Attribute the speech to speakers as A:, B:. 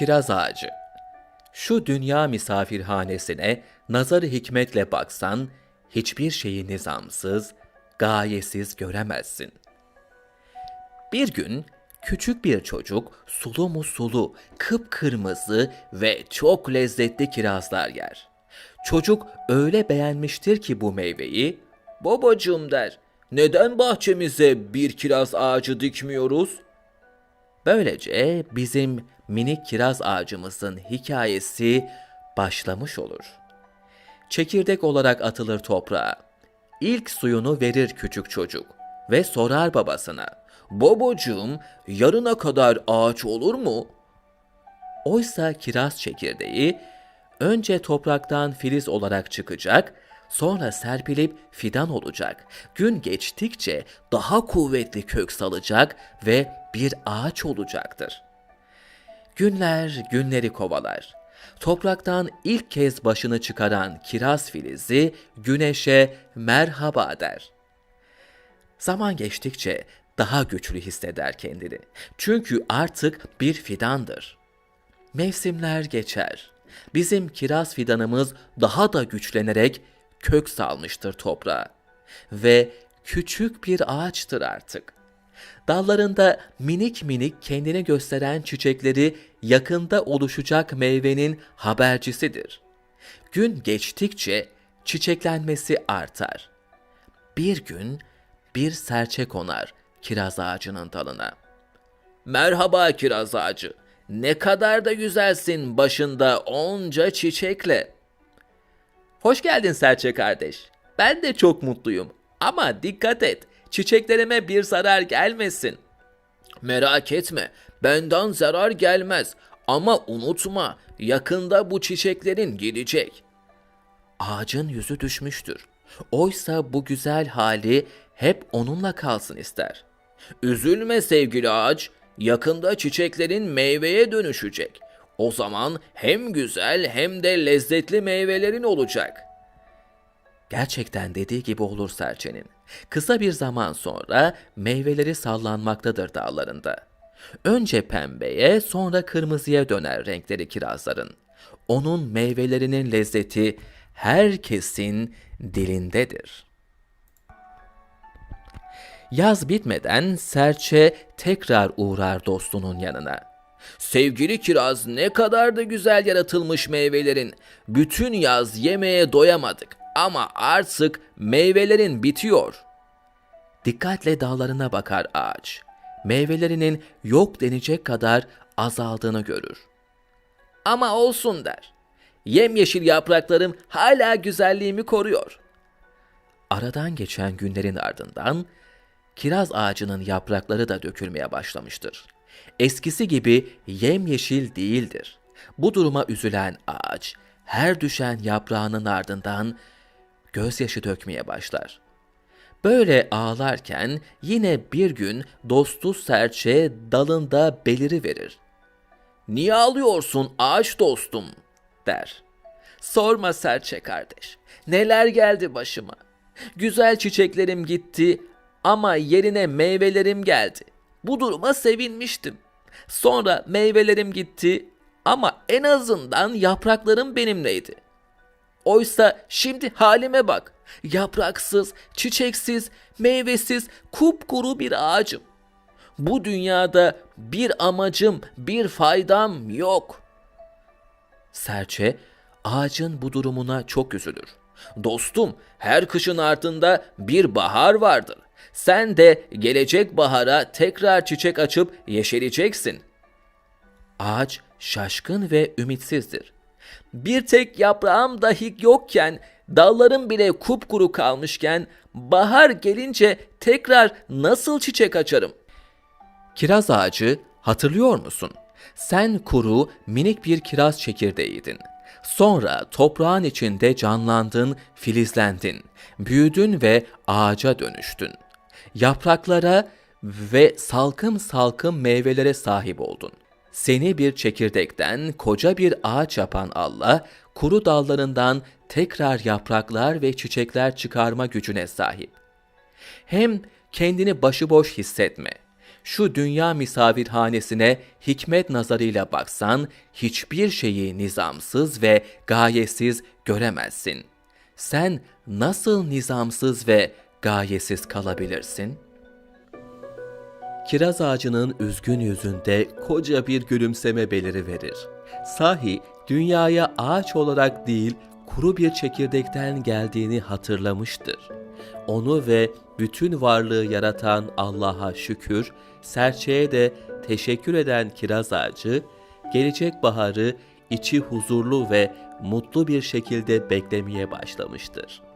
A: Kiraz ağacı. Şu dünya misafirhanesine nazarı hikmetle baksan, hiçbir şeyi nizamsız, gayesiz göremezsin. Bir gün küçük bir çocuk sulu mu sulu, kıpkırmızı ve çok lezzetli kirazlar yer. Çocuk öyle beğenmiştir ki bu meyveyi, babacığım der, neden bahçemize bir kiraz ağacı dikmiyoruz? Böylece bizim minik kiraz ağacımızın hikayesi başlamış olur. Çekirdek olarak atılır toprağa. İlk suyunu verir küçük çocuk ve sorar babasına. Babacığım yarına kadar ağaç olur mu? Oysa kiraz çekirdeği önce topraktan filiz olarak çıkacak, sonra serpilip fidan olacak. Gün geçtikçe daha kuvvetli kök salacak ve bir ağaç olacaktır. Günler günleri kovalar. Topraktan ilk kez başını çıkaran kiraz filizi güneşe merhaba der. Zaman geçtikçe daha güçlü hisseder kendini. Çünkü artık bir fidandır. Mevsimler geçer. Bizim kiraz fidanımız daha da güçlenerek kök salmıştır toprağa. Ve küçük bir ağaçtır artık. Dallarında minik minik kendini gösteren çiçekleri yakında oluşacak meyvenin habercisidir. Gün geçtikçe çiçeklenmesi artar. Bir gün bir serçe konar kiraz ağacının dalına. Merhaba kiraz ağacı. Ne kadar da güzelsin başında onca çiçekle. Hoş geldin serçe kardeş. Ben de çok mutluyum. Ama dikkat et. Çiçeklerime bir zarar gelmesin. Merak etme. Benden zarar gelmez. Ama unutma. Yakında bu çiçeklerin gelecek. Ağacın yüzü düşmüştür. Oysa bu güzel hali hep onunla kalsın ister. Üzülme sevgili ağaç, yakında çiçeklerin meyveye dönüşecek. O zaman hem güzel hem de lezzetli meyvelerin olacak. Gerçekten dediği gibi olur serçenin. Kısa bir zaman sonra meyveleri sallanmaktadır dağlarında. Önce pembeye sonra kırmızıya döner renkleri kirazların. Onun meyvelerinin lezzeti herkesin dilindedir. Yaz bitmeden serçe tekrar uğrar dostunun yanına. Sevgili kiraz ne kadar da güzel yaratılmış meyvelerin. Bütün yaz yemeye doyamadık ama artık meyvelerin bitiyor. Dikkatle dallarına bakar ağaç. Meyvelerinin yok denecek kadar azaldığını görür. Ama olsun der. Yemyeşil yapraklarım hala güzelliğimi koruyor. Aradan geçen günlerin ardından kiraz ağacının yaprakları da dökülmeye başlamıştır. Eskisi gibi yemyeşil değildir. Bu duruma üzülen ağaç her düşen yaprağının ardından gözyaşı dökmeye başlar. Böyle ağlarken yine bir gün dostu serçe dalında beliri verir. Niye ağlıyorsun ağaç dostum der. Sorma serçe kardeş. Neler geldi başıma. Güzel çiçeklerim gitti ama yerine meyvelerim geldi. Bu duruma sevinmiştim. Sonra meyvelerim gitti ama en azından yapraklarım benimleydi. Oysa şimdi halime bak. Yapraksız, çiçeksiz, meyvesiz, kupkuru bir ağacım. Bu dünyada bir amacım, bir faydam yok. Serçe ağacın bu durumuna çok üzülür. Dostum, her kışın ardında bir bahar vardır. Sen de gelecek bahara tekrar çiçek açıp yeşereceksin. Ağaç şaşkın ve ümitsizdir. Bir tek yaprağım dahi yokken, dallarım bile kupkuru kalmışken, bahar gelince tekrar nasıl çiçek açarım? Kiraz ağacı hatırlıyor musun? Sen kuru, minik bir kiraz çekirdeğiydin. Sonra toprağın içinde canlandın, filizlendin, büyüdün ve ağaca dönüştün. Yapraklara ve salkım salkım meyvelere sahip oldun. Seni bir çekirdekten koca bir ağaç yapan Allah, kuru dallarından tekrar yapraklar ve çiçekler çıkarma gücüne sahip. Hem kendini başıboş hissetme. Şu dünya misafirhanesine hikmet nazarıyla baksan, hiçbir şeyi nizamsız ve gayesiz göremezsin. Sen nasıl nizamsız ve gayesiz kalabilirsin?'' Kiraz ağacının üzgün yüzünde koca bir gülümseme beliri verir. Sahi dünyaya ağaç olarak değil kuru bir çekirdekten geldiğini hatırlamıştır. Onu ve bütün varlığı yaratan Allah'a şükür, serçeye de teşekkür eden kiraz ağacı, gelecek baharı içi huzurlu ve mutlu bir şekilde beklemeye başlamıştır.''